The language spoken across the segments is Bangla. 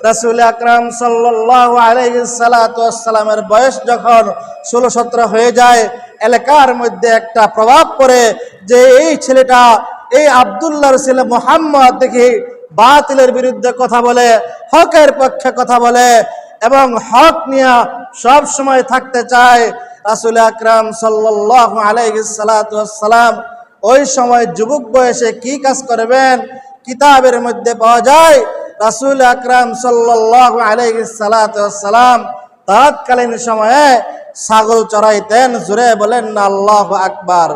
রাসুল আকরাম সাল্লাহ আলাইসালামের বয়স যখন ষোলো সতেরো হয়ে যায়, এলাকার মধ্যে একটা প্রভাব পড়ে যে এই ছেলেটা, এই আবদুল্লাহর ছেলে মোহাম্মদ দেখি বাতিলের বিরুদ্ধে কথা বলে, হকের পক্ষে কথা বলে এবং হক নিয়ে সব সময় থাকতে চায় রাসুল আকরাম সাল্লাহ আলাইসালাম ওই সময় যুবক বয়সে কি কাজ করবেন? কিতাবের মধ্যে পাওয়া যায় রাসুল আকরাম সাল্লাহ আলাইসালাম তৎকালীন সময়ে ছাগল চড়াইতেন জুড়ে বলেন আল্লাহ আকবার।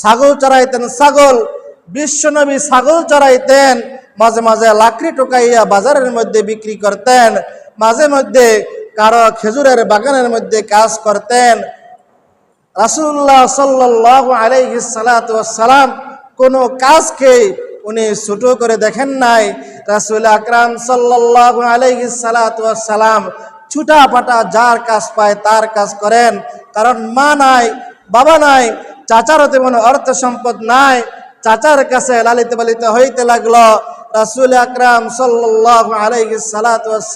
ছাগল চড়াইতেন, ছাগল। বিশ্বনবী ছাগল চড়াইতেন, মাঝে মাঝে লাকড়ি টোকাইয়া বাজারের মধ্যে বিক্রি করতেন, মাঝে মধ্যে কারও খেজুরের বাগানের মধ্যে কাজ করতেন। রাসুল্লাহ সাল্লাহ আলাইহি সালাম কোনো কাজকে উনি ছোট করে দেখেন নাই। রাসুল আকরাম সাল্লাহ আলাইহি সালাম ছুটা পাটা যার কাজ পায় তার কাজ করেন। কারণ মা নাই, বাবা নাই, চাচারও তেমন অর্থ সম্পদ নাই। চাচার কাছে লালিত পালিত হইতে লাগল। রাসুল আকরাম সাল্লাহ আলাইহি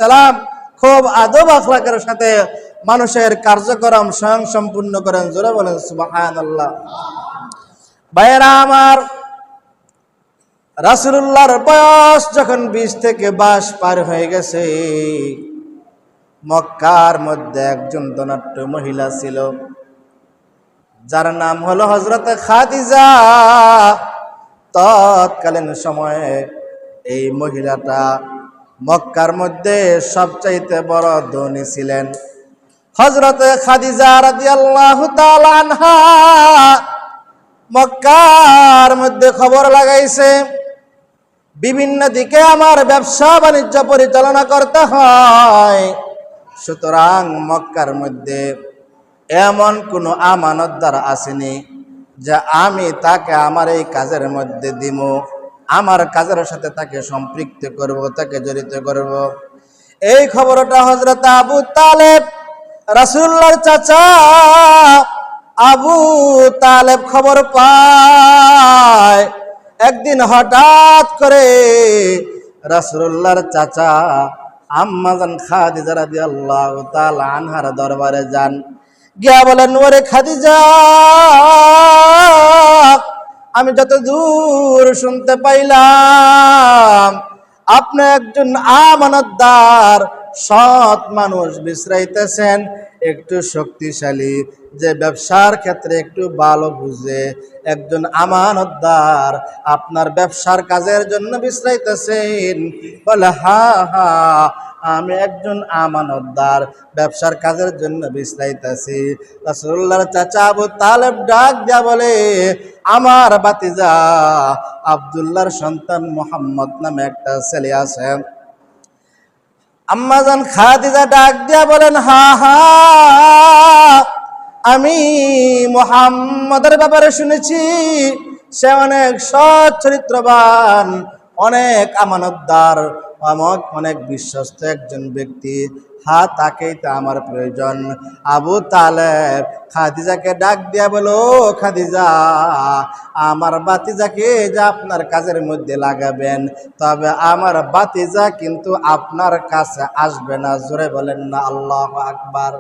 সালাম খুব আদব আখলাকের সাথে মানুষের কার্যক্রম স্বয়ং সম্পূর্ণ করেন। জোরে বলেন আল্লাহ ভাইয়েরা আমার রাসুল্লাহর বয়স যখন বিশ থেকে বাস পার হয়ে গেছে, মক্কার মধ্যে একজন ধনাট্য মহিলা ছিল, যার নাম হলো হজরত খাদিজা। তৎকালীন সময়ে এই মহিলাটা মক্কার মধ্যে সবচাইতে বড় ধনী ছিলেন। হজরত খাদিজা তাআলা আনহা মক্কার মধ্যে খবর লাগাইছে বিভিন্ন দিকে আমার ব্যবসা বাণিজ্য পরিচালনা করতে হয়। সুতরাং মক্কার মধ্যে এমন কোনো আমানতদার আসেনি যে আমি তাকে আমার এই কাজের মধ্যে দিব, আমার কাজের সাথে তাকে সম্পৃক্ত করব, তাকে জড়িত করব। এই খবরটা হজরত আবু তালেব রাসুল্লার চাচা আবু তালেব খবর পায়। একদিন হঠাৎ করে রাসুল্লাহর চাচা আম্মাজান খাদিজা রাদিয়াল্লাহু তাআলা আনহার দরবারে যান। গিয়া বলেন ওরে খাদিজা, আমি যত দূর শুনতে পাইলাম, আপনি একজন আমানতদার, সৎ মানুষ, বিশ্রাইতেছেন। একটু শক্তিশালী, যে ব্যবসার ক্ষেত্রে একটু ভালো বুঝে, একজন আমানতদার আপনার ব্যবসার কাজের জন্য বিশ্রাইতেছেন। বলে, হা হা, আমি একজন আমানতদার, ব্যবসার কাজের জন্য বিশ্রাইতেছি। রাসূলুল্লাহর চাচা আবু তালেব ডাক দিয়া বলে, আমার বাতিজা আব্দুল্লাহর সন্তান মোহাম্মদ নামে একটা ছেলে আছে। আম্মাজান খাদিজা ডাক দিয়া বলেন, হা হা, আমি মোহাম্মদের ব্যাপারে শুনেছি। সে অনেক সচ্চরিত্রবান অনেক আমানতদার অনেক অনেক বিশ্বস্ত একজন ব্যক্তি। হা, তাকেই তো আমার প্রয়োজন। আবু তালেব খাদিজাকে ডাক দিয়া বলো, খাদিজা, আমার বাতিজাকে যা আপনার কাজের মধ্যে লাগাবেন, তবে আমার বাতিজা কিন্তু আপনার কাছে আসবে না। জোরে বলেন না, আল্লাহ আকবার।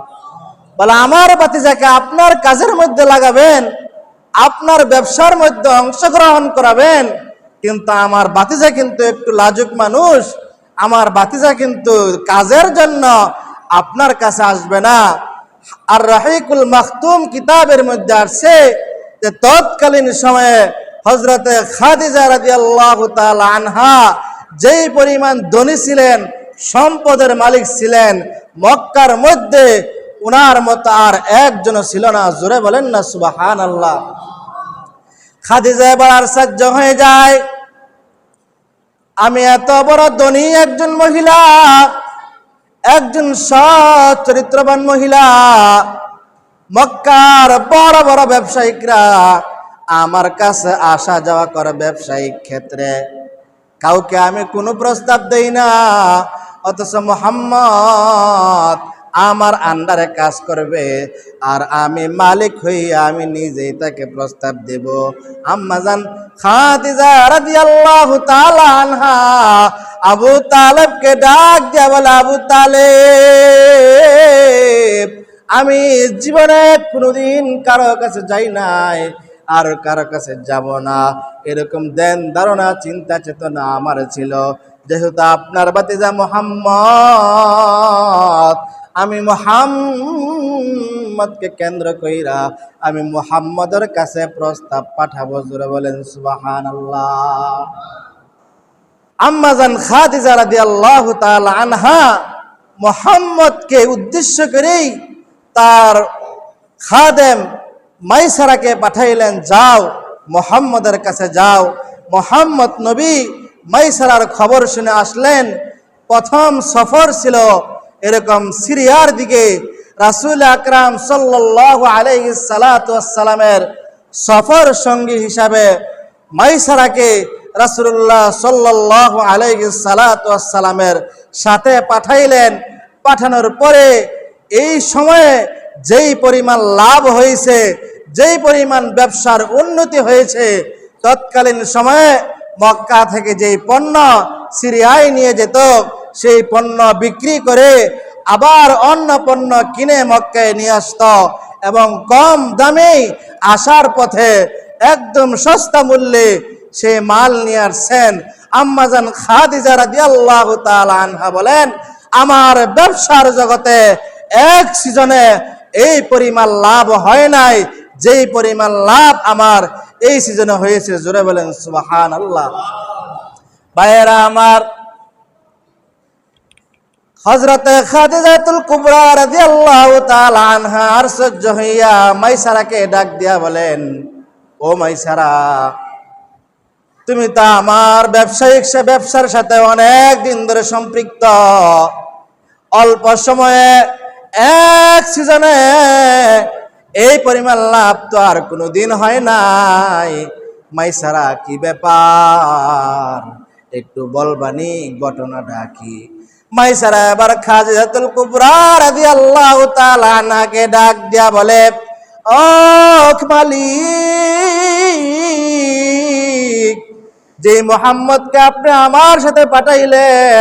বলে, আমার বাতিজাকে আপনার কাজের মধ্যে লাগাবেন, আপনার ব্যবসার মধ্যে অংশগ্রহণ করাবেন, কিন্তু আমার বাতিজা কিন্তু একটু লাজুক মানুষ। আমার বাতিজা কিন্তু কাজের জন্য আপনার কাছে আসবে না। আর রাহিকুল মাখতুম কিতাবের মধ্যে আসছে যে তৎকালীন সময়ে হজরতে খাদিজা রাদিয়াল্লাহু তাআলা আনহা যেই পরিমাণ ধনী ছিলেন, সম্পদের মালিক ছিলেন, মক্কার মধ্যে উনার মতো আর একজন ছিল না। জোরে বলেন না সুবাহান আল্লাহ খাদিজা এবার আর সাহায্য হয়ে যায়। আমি এত বড় ধনী একজন মহিলা, একজন সৎ চরিত্রবান মহিলা, মক্কার বড় বড় ব্যবসায়িকরা আমার কাছে আসা যাওয়া করে ব্যবসায়িক ক্ষেত্রে। কাউকে আমি কোনো প্রস্তাব দেই না, অথচ মোহাম্মদ আমার আন্ডারে কাজ করবে, আর আমি মালিক হইয়া আমি নিজেই তাকে প্রস্তাব দেব। আম্মাজান খাদিজা রাদিয়াল্লাহু তাআলা আনহা, আবু তালেবকে ডাক দিয়া বলে, আবু তালেব, আমি জীবনে কোনোদিন কারও কাছে যাই নাই, আর কারও কাছে যাব না। এরকম দেন ধারণা, চিন্তা, চেতনা আমার ছিল। যেহেতু আপনার বাতিজা মোহাম্মদ আমি মোহাম্মদকে কেন্দ্র কইরা আমি মোহাম্মদের কাছে প্রস্তাব পাঠাবো। জোরে বলেন সুবাহান আল্লাহ আম্মাজান খাদিজা রাদিয়াল্লাহু তাআলা আনহা মোহাম্মদকে উদ্দেশ্য করেই তার খাদেম মাইসারাকে পাঠাইলেন, যাও, মোহাম্মদের কাছে যাও। মোহাম্মদ নবী মাইসারার খবর শুনে আসলেন। প্রথম সফর ছিল এরকম সিরিয়ার দিকে রাসূল আকরাম সাল্লাল্লাহু আলাইহি সালামের সফর সঙ্গী হিসাবে মাইসারাকে রাসূলুল্লাহ সাল্লাল্লাহু আলাইহি সালামের সাথে পাঠাইলেন। পাঠানোর পরে এই সময়ে যেই পরিমাণ লাভ হয়েছে, যেই পরিমাণ ব্যবসার উন্নতি হয়েছে, তৎকালীন সময়ে মক্কা থেকে যেই পণ্য সিরিয়ায় নিয়ে যেত সেই পণ্য বিক্রি করে আবার অন্য পণ্য কিনে মক্কায় নিয়ে আসতো এবং কম দামে আসার পথে একদম সস্তা মূল্যে সে মাল নিয়ে আসছেন। আম্মাজান খাদিজা রাদিয়াল্লাহু তাআলা আনহা বলেন, আমার ব্যবসার জগতে এক সিজনে এই পরিমাণ লাভ হয় নাই, যেই পরিমাণ লাভ আমার এই সিজনে হয়েছে। জোরে বলেন সুবাহান আল্লাহ ভাইয়েরা, আমার হজরতে খাদিজাতুল কুবরা রাদিয়াল্লাহু তাআলা আনহা সহ্য হইয়া মাইসারাকে ডাক দিয়া বলেন, ও মাইসারা, তুমি তো আমার ব্যবসায়িক সে ব্যবসার সাথে অনেক দিন ধরে সম্পৃক্ত। অল্প সময়ে এক সিজনে এই পরিমাণ লাভ তো আর কোনো দিন হয় নাই। মাইসারা, কি ব্যাপার? একটু বলবানি, ঘটনাটা কি? মাইসারা এবার খাজিজাতুল কুবরা রাদিয়াল্লাহু তাআলা নাকে ডাক দিয়া বলে, ও মালিক, যে মোহাম্মদকে আপনি আমার সাথে পাঠাইলেন